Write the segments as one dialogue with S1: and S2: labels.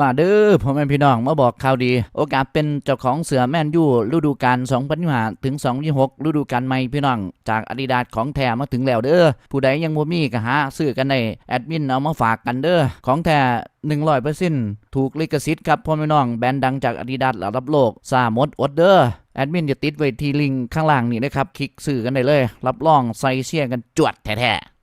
S1: มาเด้อพ่อแม่พี่น้องมาบอกข่าวดี โอกาสเป็นเจ้าของเสือแมนยูฤดูกาล2025ถึง2026ฤดูกาลใหม่พี่น้อง จากอาดิดาสของแท้มาถึงแล้วเด้อผู้ใดยังบ่มีก็หาซื้อกันได้แอดมินเอามาฝากกันเด้อของแท้100%ถูกลิขสิทธิ์ครับพ่อแม่น้องแบรนด์ดังจากอาดิดาสระดับโลกซาหมดอดเด้อแอดมินจะติดไว้ที่ลิงก์ข้างล่างนี่นะครับคลิกซื้อกันได้เลย รับรองใส่เสียกันจวดแท้ๆ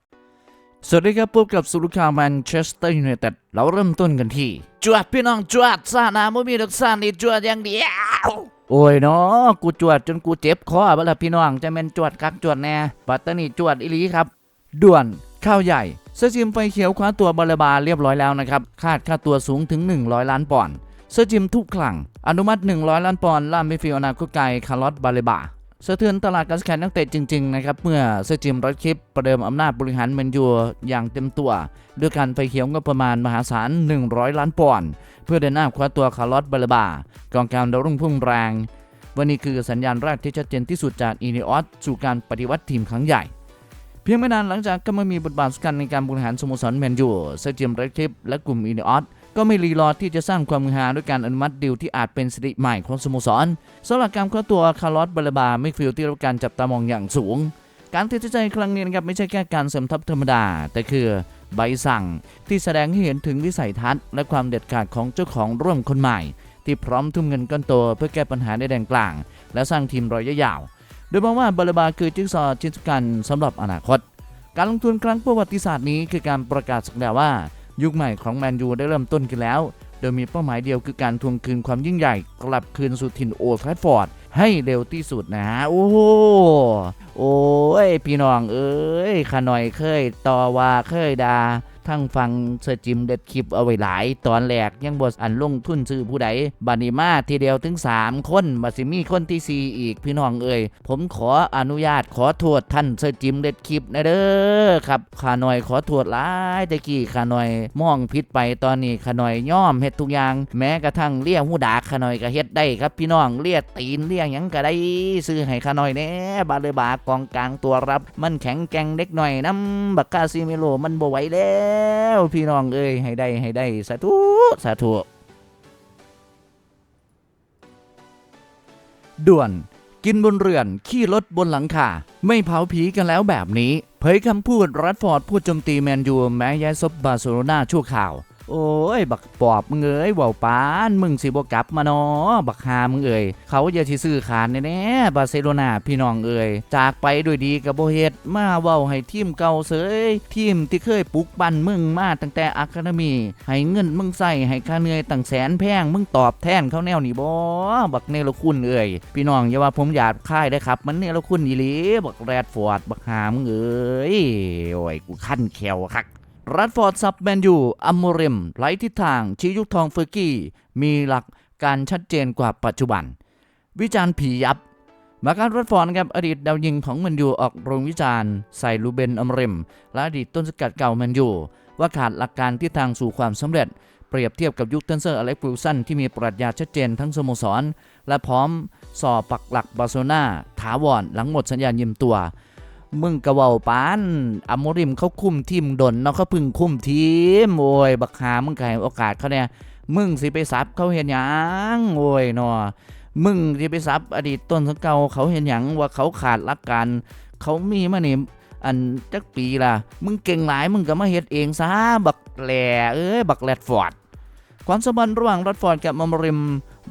S1: สวัสดีครับพบกับสุรุข่าแมนเชสเตอร์ยูไนเต็ดเราเริ่มต้นกันที่จวดพี่น้องจวดซานาไม่มีดอกซานี่จวดอย่างเดียวโอ้ยเนาะกูจวดจนกูเจ็บคอไปละพี่น้องจะเป็นจวดคักจวดแน่ปัตตานีจวดอีหลีครับ ด่วนข้าวใหญ่เสื้อจิมไฟเขียวคว้าตัวบาลบาเรียบร้อยแล้วนะครับคาดค่าตัวสูงถึง 100 ล้านปอนด์เสื้อจิมทุกครั้งอนุมัติ 100 ล้านปอนด์ล่ามไม่ฟิลอนาคตไกลคาร์ลอสบาลบา สะเทือนตลาดการแข่งนักเตะจริงๆนะครับเมื่อเซจิมรอดคลิปประเดิมอำนาจบริหารแมนยูอย่างเต็มตัว ด้วยการไฟเขียวงบประมาณมหาศาล 100 ล้านปอนด์เพื่อเดินหน้าคว้าตัวคาร์ลอสบาลบากองกลางดาวรุ่งพุ่งแรง วันนี้คือสัญญาณแรกที่ชัดเจนที่สุดจากอีเนอสสู่การปฏิวัติทีมครั้งใหญ่ เพียงไม่นานหลังจากก็มามีบทบาทสำคัญในการบริหารสโมสรแมนยูเซจิมรอดคลิปและกลุ่มอีเนอส ก็ไม่รีรอที่จะสร้างความมือฮาด้วยการอนุมัติดีลที่อาจเป็นสถิติใหม่ของสโมสรสำหรับการคว้าตัวคาร์ลอสบาลบาไม่ฟิลที่รับการจับตามองอย่างสูง การตัดสินใจครั้งนี้นะครับไม่ใช่แค่การเสริมทัพธรรมดา แต่คือใบสั่งที่แสดงให้เห็นถึงวิสัยทัศน์และความเด็ดขาดของเจ้าของร่วมคนใหม่ ที่พร้อมทุ่มเงินก้อนโตเพื่อแก้ปัญหาในแดนกลาง และสร้างทีมระยยาว โดยมองว่าบาลบาคือจิ๊กซอว์ชิ้นสำคัญสำหรับอนาคต การลงทุนครั้งประวัติศาสตร์นี้คือการประกาศสัญญาว่า ยุคใหม่ของแมนยูได้เริ่มต้นขึ้นแล้ว โดยมีเป้าหมายเดียวคือการทวงคืนความยิ่งใหญ่ กลับคืนสู่ถิ่นโอลด์แทรฟฟอร์ดให้เร็วที่สุดนะฮะโอ้โหโอ้ยพี่น้องเอ้ยขาหน่อยเคยต่อว่าเคยดา ทั้งฟังเสจิมเด็ดคลิปเอาไว้หลาย ตอนแรกยังบทอันลงทุนซื้อผู้ใดบัดนิมาทีเดียวถึง 3 คนบัดสิมีคนที่ 4 อีกพี่น้องเอ้ยผมขออนุญาตขอโทษท่านเสจิมเด็ดคลิปนะเด้อครับขาหน่อยขอโทษหลายตะกี้ขาหน่อยมองผิดไปตอนนี้ขาหน่อยย่อมเฮ็ดทุกอย่าง แม้กระทั่งเลี้ยหูดากขาหน่อยก็เฮ็ดได้ครับพี่น้องเลี้ยตีนเลี้ยหยังก็ได้ซื้อให้ขาหน่อยแน่บาเลยบากองกลางตัวรับ มันแข็งแกร่งเด็กหน่อยน้ำบักกาซิเมโลมันบ่ไหวแล้วพี่น้องเอ้ยให้ได้ให้ได้สาธุสาธุด่วน กินบนเรือน ขี่รถบนหลังคาไม่เผาผีกันแล้วแบบนี้ เผยคำพูดรัดฟอร์ดพูดโจมตีแมนยูแม้ย้ายซบบาร์เซโลนาชั่วข่าว โอ้ย บักปอบมึงเอ้ยว่าปานมึงสิบ่กลับมาเนาะบักฮามึงเอ้ยเขาอย่าสิซื้อขานแน่ๆบาร์เซโลนาพี่น้องเอ้ยจากไปด้วยดีกับโบเฮดมาเว้าให้ทีมเก่าเสยทีมที่เคยปลุกปั้นมึงมาตั้งแต่อะคาเดมีให้เงินมึงใส่ให้ค่าเหนื่อยตั้งแสนแพงมึงตอบแทนเขาแนวนี่บ่บักเนรคุณเอ้ยพี่น้องอย่าว่าผมหยาดค่ายได้ครับ มันเนรคุณอีหลีบักแรดฟอร์ดบักหามึงเอ้ยโอ้ยกูขั้นแขวคัก รัดฟอร์ดซับแมนยูอัมโมเรมไร้ทิศทางชี้ยุคทองเฟอร์กี้ มีหลักการชัดเจนกว่าปัจจุบัน วิจารณ์ผียับ มาการรัดฟอร์ดนะครับอดีตดาวยิงของแมนยูออกโรงวิจารณ์ใส่ลูเบนอัมโมเรมและอดีตต้นสกัดเก่าแมนยูว่าขาดหลักการทิศทางสู่ความสำเร็จ เปรียบเทียบกับยุคเทนเซอร์อเล็กซ์วิลสันที่มีปรัชญาชัดเจนทั้งสโมสร และพร้อมสอบปักหลักบาร์เซโลนาถาวรหลังหมดสัญญาณยืมตัว มึงกะเว้าปานอโมริมเขาคุมทีมดนเนาะเขาพึ่งคุมทีมโอ้ยบักหามึงก็ให้โอกาสเขาเนี่ยมึงสิไปซับเขาเห็นหยังโอ้ยเนาะมึงสิไปซับอดีตต้นสังเกาเขาเห็นหยังว่าเขาขาดหลักการเขามีมานี่อันจักปีล่ะ มึงเก่งหลายมึงก็มาเฮ็ดเองซะบักแหล่เอ้ยบักแรดฟอร์ดความสัมพันธ์ระหว่างรัดฟอร์ดกับมอมริม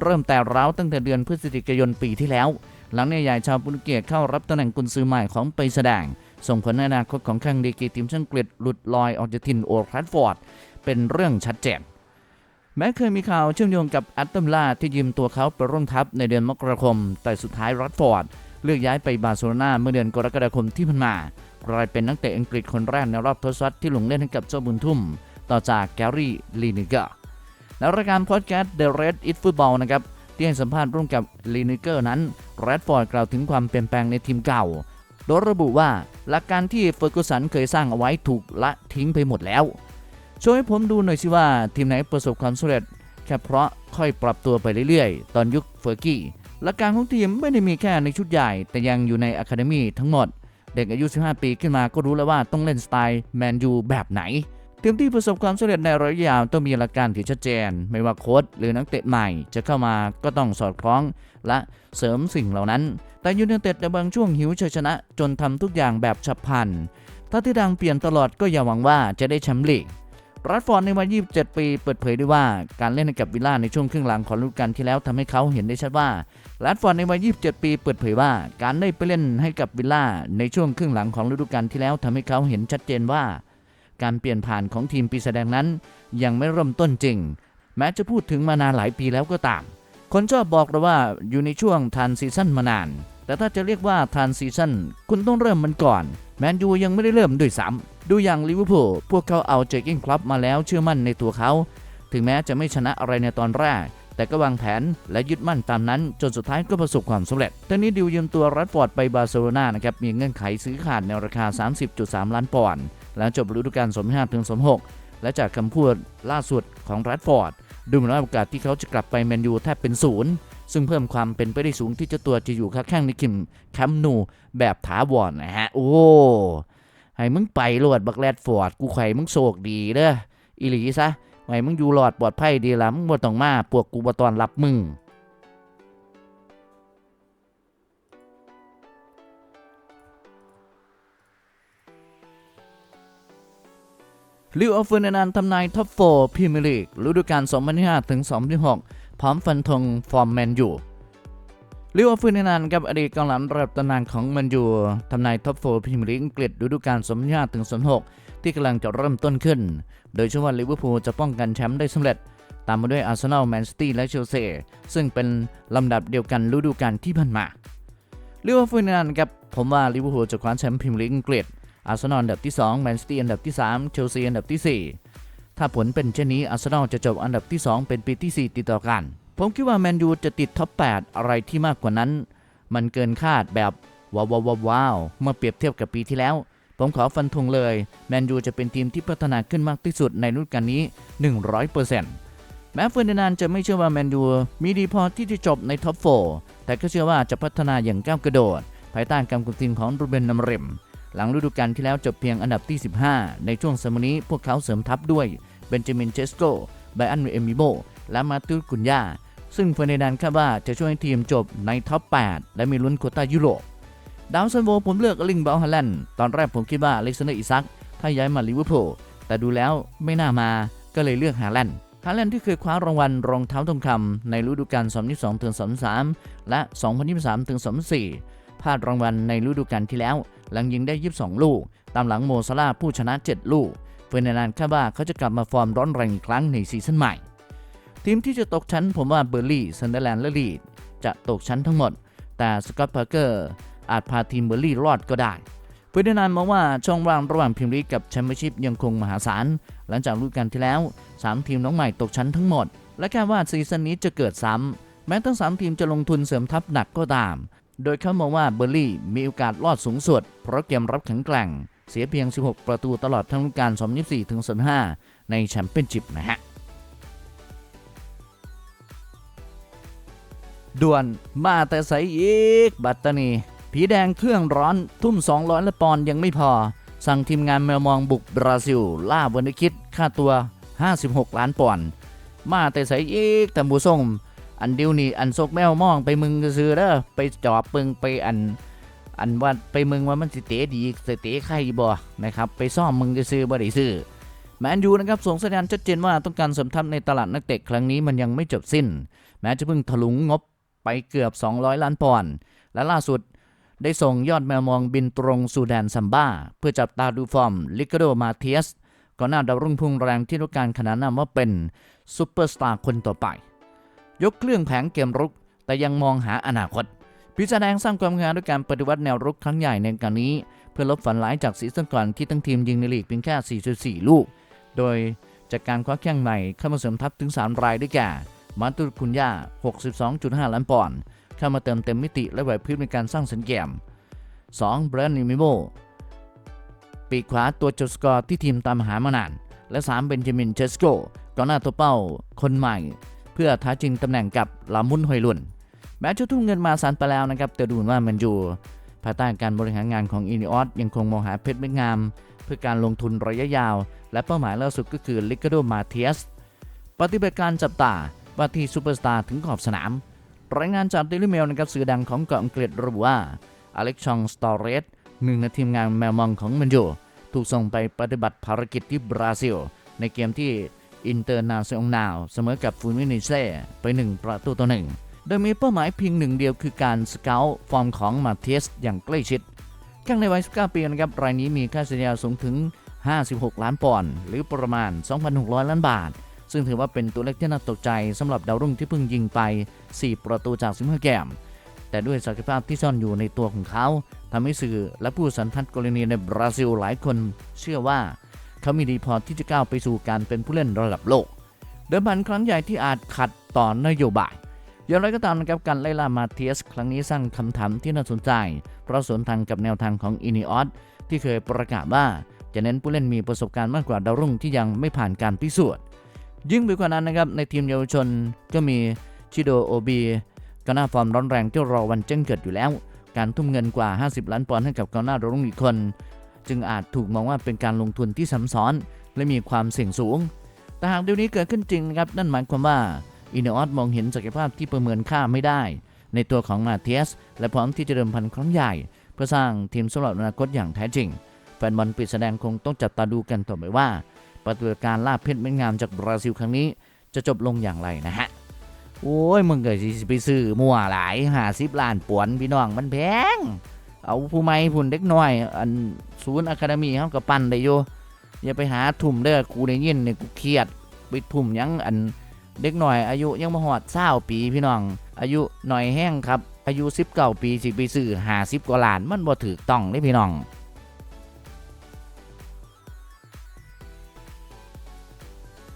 S1: เริ่มแต่ร้าวตั้งแต่เดือนพฤศจิกายนปีที่แล้ว หลังเนายใหญ่ชาวโปรตุเกสเข้ารับตำแหน่งกุนซือใหม่ของไปแสดง ส่งผลให้อนาคตของแข้งดีกีทีมชาติอังกฤษหลุดลอยออกจากถิ่นโอลด์แทราฟฟอร์ดเป็นเรื่องชัดเจนแม้เคยมีข่าวเชื่อมโยงกับแอตตัมลาที่ยืมตัวเขาไปร่วมทัพในเดือนมกราคม แต่สุดท้ายรัดฟอร์ดเลือกย้ายไปบาร์เซโลนาเมื่อเดือนกรกฎาคมที่ผ่านมากลายเป็นนักเตะอังกฤษคนแรกในรอบทศวรรษที่ลงเล่นให้กับเจ้าบุญทุ่ม ต่อจากแกรี่ลีนิเกอร์และรายการพอดแคสต์ The Red It Football นะครับ ที่ให้สัมภาษณ์ร่วมกับลีนิเกอร์นั้นแรดฟอร์ดกล่าวถึงความเปลี่ยนแปลงในทีมเก่า โดยระบุว่าหลักการที่เฟอร์กูสันเคยสร้างเอาไว้ถูกละทิ้งไปหมดแล้ว ช่วยให้ผมดูหน่อยสิว่าทีมไหนประสบความสำเร็จแค่เพราะค่อยปรับตัวไปเรื่อยๆ ตอนยุคเฟอร์กี้หลักการของทีมไม่ได้มีแค่ในชุดใหญ่ แต่ยังอยู่ในอะคาเดมีทั้งหมด เด็กอายุ 15 ปีขึ้นมาก็รู้แล้วว่าต้องเล่นสไตล์แมนยูแบบไหน ทีมที่ประสบความสำเร็จในระยะยาวต้องมีหลักการที่ชัดเจน ไม่ว่าโค้ชหรือนักเตะใหม่ จะเข้ามาก็ต้องสอดคล้องและเสริมสิ่งเหล่านั้น แต่ยูไนเต็ดในบางช่วงหิวชัยชนะ จนทำทุกอย่างแบบฉับพลัน ถ้าที่ดังเปลี่ยนตลอดก็อย่าหวังว่าจะได้แชมป์ลีกรัดฟอร์ดในวัย 27 ปี เปิดเผยด้วยว่าการเล่นให้กับวิลล่าในช่วงครึ่งหลังของฤดูกาลที่แล้วทำให้เขาเห็นได้ชัดว่ารัดฟอร์ดในวัย 27 ปีเปิดเผยว่าการได้ไปเล่นให้กับวิลล่าในช่วงครึ่งหลังของฤดูกาลที่แล้วทำให้เขาเห็นชัดเจนว่า การเปลี่ยนผ่านของทีมปีศาจแดงนั้น ยังไม่เริ่มต้นจริง แม้จะพูดถึงมานานหลายปีแล้วก็ตาม คนชอบบอกเราว่าอยู่ในช่วงทานซีซั่นมานาน แต่ถ้าจะเรียกว่าทานซีซั่นคุณต้องเริ่มมันก่อน แมนยูยังไม่ได้เริ่มด้วยซ้ำดูอย่างลิเวอร์พูลพวกเขาเอาเจอร์กิ้งคลับมาแล้วเชื่อมั่นในตัวเขา ถึงแม้จะไม่ชนะอะไรในตอนแรกแต่ก็วางแผนและยึดมั่นตามนั้นจนสุดท้ายก็ประสบความสำเร็จตอนนี้ดิวยืมตัวรัดฟอร์ดไปบาร์เซโลนานะครับมีเงื่อนไขซื้อขาดในราคา 30.3 ล้านปอนด์ หลังจบฤดูกาล25ถึง26และจากคำพูดล่าสุดของรัดฟอร์ด ดูเหมือนว่าโอกาสที่เขาจะกลับไปแมนยูแทบเป็นศูนย์ซึ่งเพิ่มความเป็นไปได้สูงที่เจ้าตัวจะอยู่ข้างแข้งในคิมแคมนูแบบถาวรนะฮะ โอ้ให้มึงไปโหลดบักแรดฟอร์ด กูไข่มึงโศกดีเด้ออีหลีซะให้มึงอยู่หลอดปลอดภัยดีละมึงบ่ต้องมา พวกกูบ่ตอนรับมึง ลิวอัลเฟอร์นันทำนายท็อปโฟพรีเมียร์ลีกฤดูกาล2025ถึง2026พร้อมฟันธงฟอร์มแมนยูลิวอัลเฟอร์นันกับอดีตกองหลังระดับตำนานของแมนยูทำนายท็อปโฟพรีเมียร์ลีกอังกฤษฤดูกาล2025ถึง2026ที่กำลังจะเริ่มต้นขึ้น โดยเชื่อว่าลิเวอร์พูลจะป้องกันแชมป์ได้สำเร็จ ตามมาด้วยอาร์เซนอลแมนซิตี้และเชลซีซึ่งเป็นลำดับเดียวกันฤดูกาลที่ผ่านมาลิเวอร์พูลนั้นครับผมว่าลิเวอร์พูลจะคว้าแชมป์พรีเมียร์ลีกอังกฤษ อาร์เซนอลอันดับที่2แมนซิตี้อันดับที่ 3 เชลซีอันดับที่ 4 ถ้าผลเป็นเช่นนี้อาร์เซนอลจะจบอันดับที่ 2 เป็นปีที่ 4 ติดต่อกัน ผมคิดว่าแมนยูจะติดท็อป 8 อะไรที่มากกว่านั้น มันเกินคาดแบบว้าวว้าวว้าวเมื่อเปรียบเทียบกับปีที่แล้ว ผมขอฟันธงเลย แมนยูจะเป็นทีมที่พัฒนาขึ้นมากที่สุดในฤดูกาลนี้ 100%แม้เฟอร์ดินานจะไม่เชื่อว่าแมนยูมีดีพอที่จะจบในท็อป 4 แต่ก็เชื่อว่าจะพัฒนาอย่างก้าวกระโดด ภายใต้การคุมทีมของรูเบนนามริม หลังฤดูกาลที่แล้วจบเพียงอันดับที่ 15 ในช่วงสมัยนี้พวกเขาเสริมทัพด้วยเบนจามินเชสโกไบอันเอมิโบและมาตูกุนยาซึ่งเฟอร์นันด์คาดว่าจะช่วยให้ทีมจบในท็อป 8 และมีลุ้นโคต้ายุโรปดาวซันโวผมเลือกลิงเบลฮาแลนด์ตอนแรกผมคิดว่าเล็กซานเดอร์อิซักถ้าย้ายมาลิเวอร์พูลแต่ดูแล้วไม่น่ามาก็เลยเลือกฮาแลนด์ฮาแลนด์ที่เคยคว้ารางวัลรองเท้าทองคำในฤดูกาล 2022ถึง2023 และ 2023-24พลาดรางวัลในฤดูกาลที่แล้ว หลังยิงได้ 22 ลูก ตามหลังโมซาลาผู้ชนะ 7 ลูกเฟอร์นันด์คาดว่าเขาจะกลับมาฟอร์มร้อนแรงอีกครั้งในซีซั่นใหม่ ทีมที่จะตกชั้นผมว่าเบอร์ลี่ซันเดอร์แลนด์และลีดจะตกชั้นทั้งหมด แต่สกอตต์พาร์เกอร์อาจพาทีมเบอร์ลี่รอดก็ได้เฟอร์ดินานด์มองว่าช่องว่างระหว่างพรีเมียร์ลีกกับแชมเปี้ยนชิพยังคงมหาศาล หลังจากฤดูกาลที่แล้ว 3 ทีมน้องใหม่ตกชั้นทั้งหมด และคาดว่าซีซั่นนี้จะเกิดซ้ำแม้ทั้ง 3 ทีมจะลงทุนเสริมทัพหนักก็ตาม โดยเขามองว่าเบอร์ลี่มีโอกาสรอดสูงสุด เพราะเกมรับแข็งแกร่ง เสียเพียง 16 ประตูตลอดทั้งฤดูกาล2024ถึง2025ในแชมเปี้ยนชิพนะฮะด่วนมาแต่ใสอีก บัตตานี ผีแดงเครื่องร้อนทุ่ม 200ละปอนด์ยังไม่พอ สั่งทีมงานแมวมองบุกบราซิล ล่าวันคิดค่าตัว 56 ล้านปอนด์มาแต่ใสอีกแต่บูส่ง อันเดียวนี่อันซกแมวมองไปมึงซื้อเด้อไปจอบปึงไปอัน อันว่าไปมึงว่ามันสิเตะดีสิเตะใครบ่นะครับไปซ่อมมึงจะซื้อบ่ได้ซื้อแมนยูนะครับส่งสัญญาณชัดเจนว่าต้องการเสริมทัพในตลาดนักเตะครั้งนี้มันยังไม่จบสิ้น แม้จะเพิ่งถลุงงบไปเกือบ 200 ล้านปอนด์และล่าสุดได้ส่งยอดแมวมองบินตรงสู่แดนซัมบ้า เพื่อจับตาดูฟอร์มลิกโดมาเทียสก่อนหน้าดาวรุ่งพุ่งแรงที่ต้องการขนานนามว่าเป็นซูเปอร์สตาร์คนต่อไป ยกเครื่องแผงเกมรุก แต่ยังมองหาอนาคต พิจารณาสร้างความงามด้วยการปฏิวัติแนวรุกครั้งใหญ่ในการนี้ เพื่อลบฝันร้ายจากซีซั่นก่อนที่ทั้งทีมยิงในลีกเพียงแค่ 4.4 ลูก โดยจากการคว้าแข้งใหม่เข้ามาเสริมทัพถึง 3 รายด้วยแก่มาตุคุนยา62.5 ล้านปอนด์เข้ามาเติมเต็มมิติและไหวพริบในการสร้างสัญญาณ 2. แบรนด์นิมิโมปีกขวาตัวจดสกอร์ที่ทีมตามหามานาน และ 3. เบนจามินเชสโกกองหน้าตัวเป้าคนใหม่ เพื่อท้าชิงตำแหน่งกับลามุนฮอยลุนแม้จะทุ่มเงินมาสานไปแล้วนะครับแต่ดูเหมือนว่ามันอยู่ภายใต้การบริหารงานของอินิออสยังคงมองหาเพชรเม็ดงาม เพื่อการลงทุนระยะยาว และเป้าหมายล่าสุดก็คือลิกาโดมาเทียสปฏิบัติการจับตาว่าที่ซูเปอร์สตาร์ถึงขอบสนาม รายงานจากเดลิเมลนะครับสื่อดังของเกาะอังกฤษระบุว่าอเล็กชองสตอเรสหนึ่งในทีมงานแมวมองของมันโยถูกส่งไปปฏิบัติภารกิจที่บราซิล ในเกมที่ อินเตอร์นาซองนาวเสมอกับฟูมินิเซ่ไป 1 ประตูต่อหนึ่งโดยมีเป้าหมายเพียงหนึ่งเดียวคือการสเกลฟอร์มของมาเทียสอย่างใกล้ชิดข้างในวัย 19 ปีนะครับ รายนี้มีค่าสัญญาสูงถึง 56 ล้านปอนด์หรือประมาณ 2,600 ล้านบาท ซึ่งถือว่าเป็นตัวเลขที่น่าตกใจสำหรับดาวรุ่งที่เพิ่งยิงไป 4 ประตูจาก 15 แกม แต่ด้วยศักยภาพที่ซ่อนอยู่ในตัวของเขาทำให้สื่อและผู้สันทัดกรณีในบราซิลหลายคนเชื่อว่า เขามีดีพอที่จะก้าวไปสู่การเป็นผู้เล่นระดับโลก เดิมพันครั้งใหญ่ที่อาจขัดต่อนโยบายอย่างไรก็ตามนะครับการไล่ล่ามาเทียส ครั้งนี้สร้างคำถามที่น่าสนใจ เพราะสวนทางกับแนวทางของอินิออสที่เคยประกาศว่า จะเน้นผู้เล่นมีประสบการณ์มากกว่าดาวรุ่งที่ยังไม่ผ่านการพิสูจน์ยิ่งไปกว่านั้นนะครับในทีมเยาวชนก็มีชิโดโอบีกองหน้าฟอร์มร้อนแรงที่รอวันแจ้งเกิดอยู่แล้ว การทุ่มเงินกว่า 50 ล้านปอนด์ให้กับกองหน้าดาวรุ่งอีกคน จึงอาจถูกมองว่าเป็นการลงทุนที่ซ้ำซ้อน และมีความเสี่ยงสูง แต่หากเดี๋ยวนี้เกิดขึ้นจริงนะครับนั่นหมายความว่าอินเนออสมองเห็นศักยภาพที่ประเมินค่าไม่ได้ ในตัวของมาเทียส และพร้อมที่จะเดิมพันครั้งใหญ่ เพื่อสร้างทีมสำหรับอนาคตอย่างแท้จริงแฟนบอลปิดแสดงคงต้องจับตาดูกันต่อไปว่าปฏิบัติการล่าเพชรเม็ดงามจากบราซิลครั้งนี้ จะจบลงอย่างไรนะฮะโอ้ยมึงเกิดไปซื้อมั่วหลายหาสิบล้านปวนพี่น้องมันแพง เอาผู้ไม่พุ่นเด็กน้อย อันศูนย์อะคาเดมี่เขาก็ปั้นได้อยู่อย่าไปหาทุ่มเด้อกูได้ยินเนี่ยกูเครียดไปทุ่มยังอันเด็กหน่อย อายุยังมาหอดเศร้าปีพี่น้อง อายุหน่อยแห้งครับ อายุสิบเก้าปีสิไปซื้อหาสิบกว่าล้านมันบ่ถูกต้องเลยพี่น้อง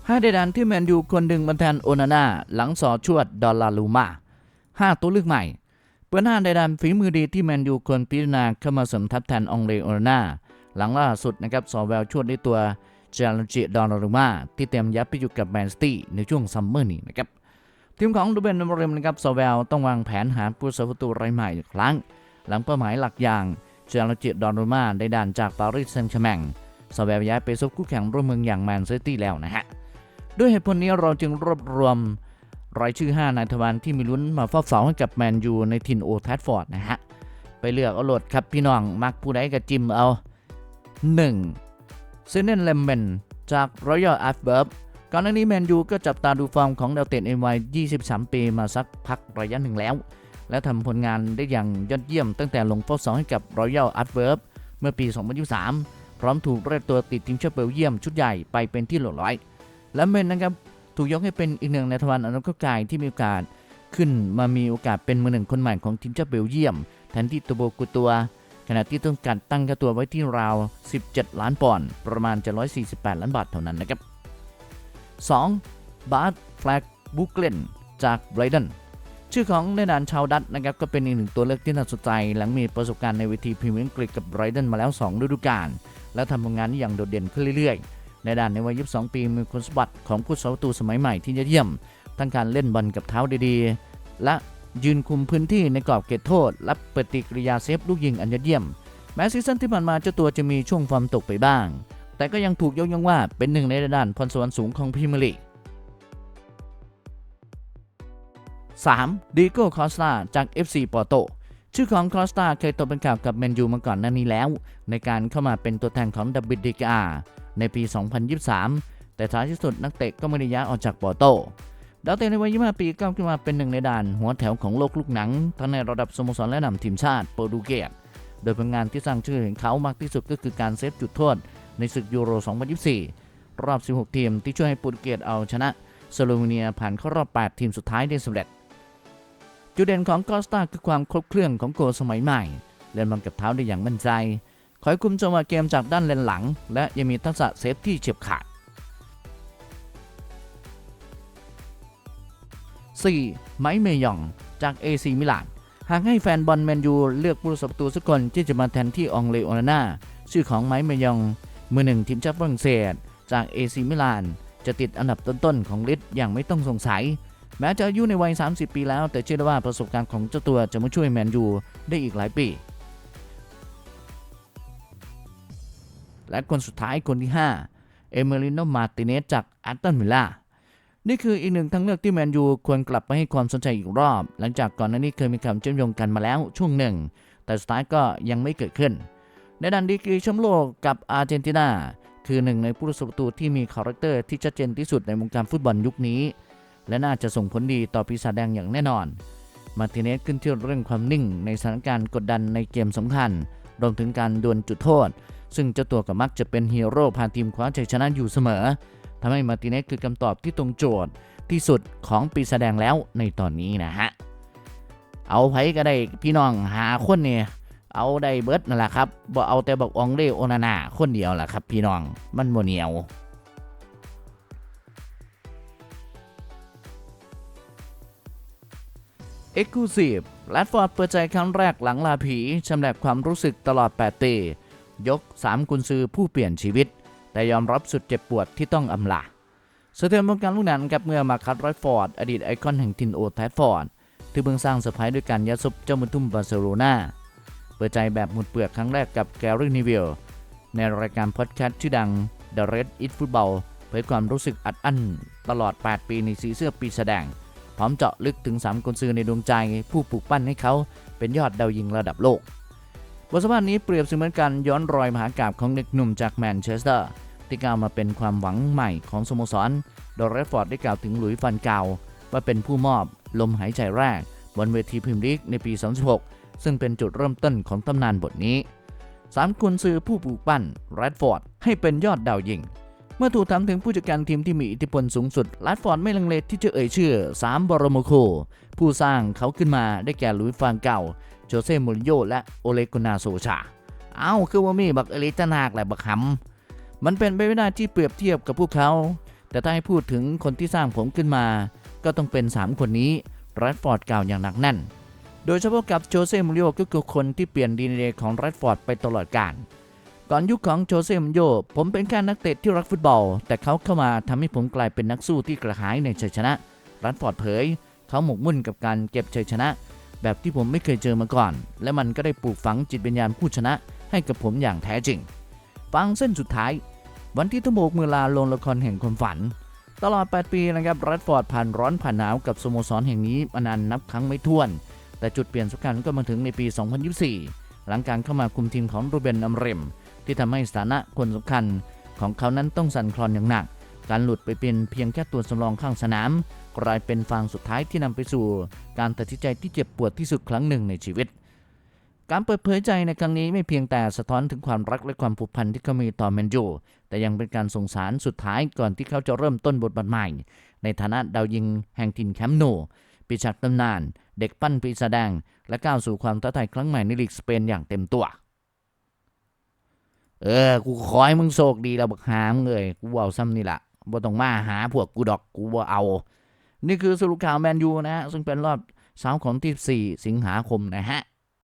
S1: ห้าเดดันที่แมนยูคนดึงบรรแทนโอนาน่าหลังสอชวดดอลลารูมาห้าตัวเลือกใหม่ เปิดหน้าเดดันฝีมือดีที่แมนยูควรพิจารณาเข้ามาเสริมทัพแทนองเลโอนาน่าหลังล่าสุดนะครับสอแววชวดด้ตัวเจลจิดอลลารูมาที่เต็มยับไปอยู่กับแมนสตี้ในช่วงซัมเมอร์นี้นะครับทีมของดูเบนนมเรมนะครับสอแววต้องวางแผนหาผู้สาประตูรายใหม่อีกครั้ง หลังเป้าหมายหลักอย่างเจลจิดอลลารูมาได้ด่านจากปารีสแซงต์แชร์แมงสอแววย้ายไปซบคู่แข่งร่วมเมืองอย่างแมนซิตี้แล้วนะฮะด้วยเหตุผลนี้เราจึงรวบรวม รายชื่อ 5 นายทวารที่มีลุ้นมาเฝ้าเสาให้กับแมนยูในถิ่นโอทัฟฟอร์ดนะฮะ ไปเลือกเอาโหลดครับพี่น้อง มักผู้ใดก็จิมเอา 1. เซเนนเลมเบนจากรอยัลอาร์เบิร์บก่อนหน้านี้แมนยูก็จับตาดูฟอร์มของดาวเตะในวัย 23 ปีมาสักพักระยะหนึ่งแล้ว และทำผลงานได้อย่างยอดเยี่ยมตั้งแต่ลงเฝ้าเสาให้กับรอยัลอาร์เบิร์บเมื่อปี 2023 พร้อมถูกเรียกตัวติดทีมชาติเบลเยียมชุดใหญ่ไปเป็นที่หลดร้อยและเมนนะครับ ถูกยกให้เป็นอีกหนึ่งในทวารอนุกกายที่มีโอกาสขึ้นมามีโอกาสเป็นมือหนึ่งคนใหม่ของทีมชาติเบลเยียมแทนที่ตัวโบกุตัว ขณะที่ต้องการตั้งค่าตัวไว้ที่ราว 17 ล้านปอนด์ประมาณ 748 ล้านบาทเท่านั้นนะครับ 2. บาร์ตแฟลกบุกเลนจากไบรตันชื่อของในดานชาวดัตนะครับก็เป็นอีกหนึ่งตัวเลือกที่น่าสนใจ หลังมีประสบการณ์ในเวทีพรีเมียร์อังกฤษกับไบรตันมาแล้ว 2 ฤดูกาลและทำผลงานอย่างโดดเด่นขึ้นเรื่อยๆ ในด้านในวัย 22 ปีมีคุณสมบัติของผู้สาประตูสมัยใหม่ที่ยอดเยี่ยม ทั้งการเล่นบอลกับเท้าดีๆ และยืนคุมพื้นที่ในกรอบเขตโทษ และปฏิกิริยาเซฟลูกยิงอันยอดเยี่ยม แม้ซีซั่นที่ผ่านมาเจ้าตัวจะมีช่วงฟอร์มตกไปบ้าง แต่ก็ยังถูกยกย่องว่าเป็นหนึ่งในด้านพรสวรรค์สูงของพรีเมียร์ลีก 3. ดิโก้คอสตาจาก FC ปอร์โต ชื่อของคอสตาเคยตกเป็นข่าวกับแมนยูมาก่อนหน้านี้แล้ว ในการเข้ามาเป็นตัวแทนของดับบิดิกา ในปี 2023 แต่ท้ายที่สุดนักเตะก็ไม่ได้ย้ายออกจากปอโตดาวเตะในวัย 25 ปีก้าวขึ้นมาเป็นหนึ่งในด่าน หัวแถวของโลกลูกหนัง ทั้งในระดับสโมสรและนำทีมชาติโปรตุเกส โดยผลงานที่สร้างชื่อให้เขามากที่สุดก็คือการเซฟจุดโทษในศึกยูโร 2024 รอบ 16 ทีมที่ช่วยให้โปรตุเกสเอาชนะสโลวีเนียผ่านเข้ารอบ 8 ทีมสุดท้ายได้สำเร็จ จุดเด่นของกอสตาคือความครบเครื่องของโกสมัยใหม่ เล่นบอลกับเท้าได้อย่างมั่นใจ คอยคุมจังหวะเกมจากด้านเลนหลัง และยังมีทักษะเซฟที่เฉียบขาด 4. ไมค์เมยอง จาก AC มิลาน หากให้แฟนบอลแมนยู เลือกผู้รักษาประตูสักคนที่จะมาแทนที่องเลโอนาน่าชื่อของไมค์เมยอง มือหนึ่งทีมชาติฝรั่งเศส จาก AC มิลาน จะติดอันดับต้นๆของลิสต์อย่างไม่ต้องสงสัย แม้จะอายุในวัย 30 ปีแล้ว แต่เชื่อได้ว่าประสบการณ์ของเจ้าตัวจะมาช่วยแมนยูได้อีกหลายปี และคนสุดท้ายคนที่ 5 เอเมริโนมาติเนสจากแอตตันวิลล่านี่คืออีกหนึ่งทางเลือกที่แมนยูควรกลับไปให้ความสนใจอีกรอบ หลังจากก่อนหน้านี้เคยมีคำเชื่อมโยงกันมาแล้วช่วงหนึ่ง แต่สุดท้ายก็ยังไม่เกิดขึ้น ในดันดีกรีแชมป์โลกกับอาร์เจนตินา คือหนึ่งในผู้รักษาประตูที่มีคาแรคเตอร์ที่ชัดเจนที่สุดในวงการฟุตบอลยุคนี้ และน่าจะส่งผลดีต่อปีศาจแดงอย่างแน่นอน มาร์ติเนสขึ้นที่เรื่องความนิ่งในสถานการณ์กดดันในเกมสำคัญ รวมถึงการดวลจุดโทษ ซึ่งเจ้าตัวก็มักจะเป็นฮีโร่พาทีมคว้าชัยชนะอยู่เสมอทำให้มาติเนสคือคำตอบที่ตรงโจทย์ที่สุดของปีแสดงแล้วในตอนนี้นะฮะ เอาไผก็ได้พี่น้องหาคนเนี่ยเอาได้เบิร์ดนั่นแหละครับบ่เอาแต่บอกองเล่โอนานาคนเดียวแหละครับ พี่น้องมันบ่เนียว e x c l u s i v e แรดฟอร์ดเปิดใจครั้งแรกหลังลาผีชำแหละความรู้สึกตลอด 8 ปี ยก 3 กุนซือผู้เปลี่ยนชีวิต แต่ยอมรับสุดเจ็บปวดที่ต้องอำลาสะเทือนวงการลูกหนังกับเมื่อมาคัตไรฟอร์ด อดีตไอคอนแห่งทินโอแทฟฟอร์ด ที่เพิ่งสร้างเซอร์ไพรส์ด้วยการยัดซุปเจ้ามุนทุ่มบาร์เซโลนาเปิดใจแบบหมุดเปลือกครั้งแรกกับแกรี่นิวิลในรายการพอดแคสต์ชื่อดัง The Red It Football เผยความรู้สึกอัดอั้น ตลอด 8 ปีในสีเสื้อปีแสดง พร้อมเจาะลึกถึง3กุนซือในดวงใจ ผู้ปลูกปั้นให้เขาเป็นยอดดาวยิงระดับโลก บทสัมภาษณ์นี้เปรียบเสมือนการย้อนรอยมหากาบของเด็กหนุ่มจากแมนเชสเตอร์ ที่ก้าวมาเป็นความหวังใหม่ของสโมสรโดยเรฟอร์ดได้กล่าวถึงหลุยส์ฟันเกาว่าเป็นผู้มอบลมหายใจแรก บนเวทีพรีเมียร์ลีกในปี 2016 ซึ่งเป็นจุดเริ่มต้นของตำนานบทนี้สามกุนซือผู้ปลูกปั้นแรดฟอร์ดให้เป็นยอดดาวยิง เมื่อถูกถามถึงผู้จัดการทีมที่มีอิทธิพลสูงสุดแรดฟอร์ดไม่ลังเลที่จะเอ่ยชื่อ 3 บรมโค ผู้สร้างเขาขึ้นมาได้แก่ลุยฟานเก่า โจเซ่มูรินโญ่และโอเลกุนาโซชา เอ้าคือว่ามีบักเอลิตนาคแหละบักหำมันเป็นไปไม่ได้ที่เปรียบเทียบกับพวกเขา แต่ถ้าให้พูดถึงคนที่สร้างผมขึ้นมา ก็ต้องเป็น 3 คนนี้แรดฟอร์ดกล่าวอย่างหนักแน่น โดยเฉพาะกับโจเซ่มูรินโญ่ก็คือคนที่เปลี่ยนดีเนของแรดฟอร์ดไปตลอดกาลก่อนยุคของโจเซ่มูรินโญ่ผมเป็นแค่นักเตะที่รักฟุตบอล แต่เขาเข้ามาทำให้ผมกลายเป็นนักสู้ที่กระหายในชัยชนะแรดฟอร์ดเผย เขาหมกมุ่นกับการเก็บชัยชนะ แบบที่ผมไม่เคยเจอมาก่อน และมันก็ได้ปลูกฝังจิตวิญญาณผู้ชนะให้กับผมอย่างแท้จริง ฟังเส้นสุดท้าย วันที่ต้องโบกมือลาลงละครแห่งความฝัน ตลอด 8 ปีนะครับแรดฟอร์ดผ่านร้อนผ่านหนาวกับสโมสรแห่งนี้มานานนับครั้งไม่ถ้วน แต่จุดเปลี่ยนสำคัญก็มาถึงในปี 2024 หลังการเข้ามาคุมทีมของโรเบนอัมเรม ที่ทำให้สถานะคนสำคัญ ของเขานั้นต้องสั่นคลอนอย่างหนัก การหลุดไปเป็นเพียงแค่ตัวสำรองข้างสนาม กลายเป็นฟางสุดท้ายที่นำไปสู่ การตัดสินใจที่เจ็บปวดที่สุดครั้งหนึ่งในชีวิต การเปิดเผยใจในครั้งนี้ไม่เพียงแต่สะท้อนถึงความรักและความผูกพันที่เขามีต่อแมนยูแต่ยังเป็นการส่งสารสุดท้ายก่อนที่เขาจะเริ่มต้นบทบาทใหม่ ในฐานะดาวยิงแห่งถิ่นแคมโนปีชักตำนาน เด็กปั้นปีแสดง และก้าวสู่ความท้าทายครั้งใหม่ในลีกสเปนอย่างเต็มตัว เออ กูขอให้มึงโชคดีแล้วบักหามงเลยกูเอาซ้ำนี่ละบ่ต้องมาหาพวกกูดอกกูบ่เอา นี่คือสรุปข่าวแมนยูนะฮะซึ่งเป็นรอบเช้าของที่ 4 สิงหาคมนะฮะ